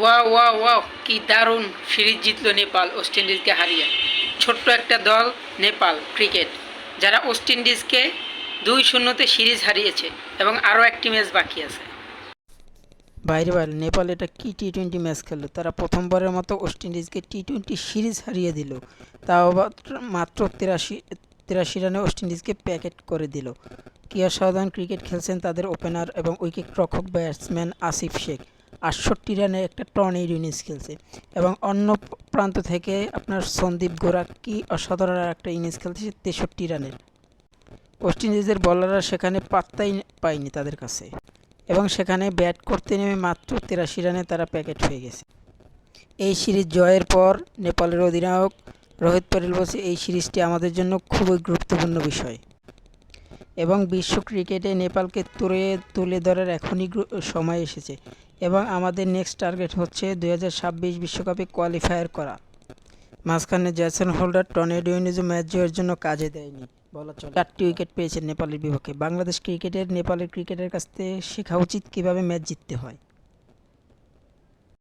ওয়া ওয়া ওয়া কি দারুণ সিরিজ জিতলো নেপাল, ওয়েস্ট ইন্ডিজকে হারিয়ে। ছোট্ট একটা দল, নেপাল, ক্রিকেট, যারা ওয়েস্ট ইন্ডিজকে দুই শূন্যতে সিরিজ হারিয়েছে এবং আরও একটি ম্যাচ বাকি আছে। বাইরে বাইরে, নেপাল এটা কি টি টোয়েন্টি ম্যাচ খেললো? তারা প্রথমবারের মতো ওয়েস্ট ইন্ডিজকে টি টোয়েন্টি সিরিজ হারিয়ে দিল। তাও মাত্র তিরাশি তিরাশি রানে ওয়েস্ট ইন্ডিজকে প্যাকেট করে দিল। কি অসাধারণ ক্রিকেট খেলছেন তাদের ওপেনার এবং উইকেট রক্ষক ব্যাটসম্যান আসিফ শেখ। আটষট্টি রানে একটা টর্নেড ইনিংস খেলছে। এবং অন্য প্রান্ত থেকে আপনার সন্দীপ গোরা কি অসাধারণ একটা ইনিংস খেলছে তেষট্টি রানের ওয়েস্ট ইন্ডিজের বলাররা সেখানে পাত্তাই পায়নি তাদের কাছে। এবং সেখানে ব্যাট করতে নেমে মাত্র তেরাশি রানে তারা প্যাকেট হয়ে গেছে। এই সিরিজ জয়ের পর নেপালের অধিনায়ক রোহিত প্যাটেল বলছে, এই সিরিজটি আমাদের জন্য খুবই গুরুত্বপূর্ণ বিষয়। এবং বিশ্ব ক্রিকেটে নেপালকে তুলে তুলে ধরার এখনই সময় এসেছে। এবং আমাদের নেক্সট টার্গেট হচ্ছে দু হাজার বিশ্বকাপে কোয়ালিফায়ার করা। মাঝখানে জ্যাসন হোল্ডার টর্নেডো ম্যাচ জয়ের জন্য কাজে দেয়নি। বলা চলে চারটি উইকেট পেয়েছেন নেপালের বিপক্ষে। বাংলাদেশ ক্রিকেটের, নেপালের ক্রিকেটের কাছ থেকে শেখা উচিত কীভাবে ম্যাচ জিততে হয়।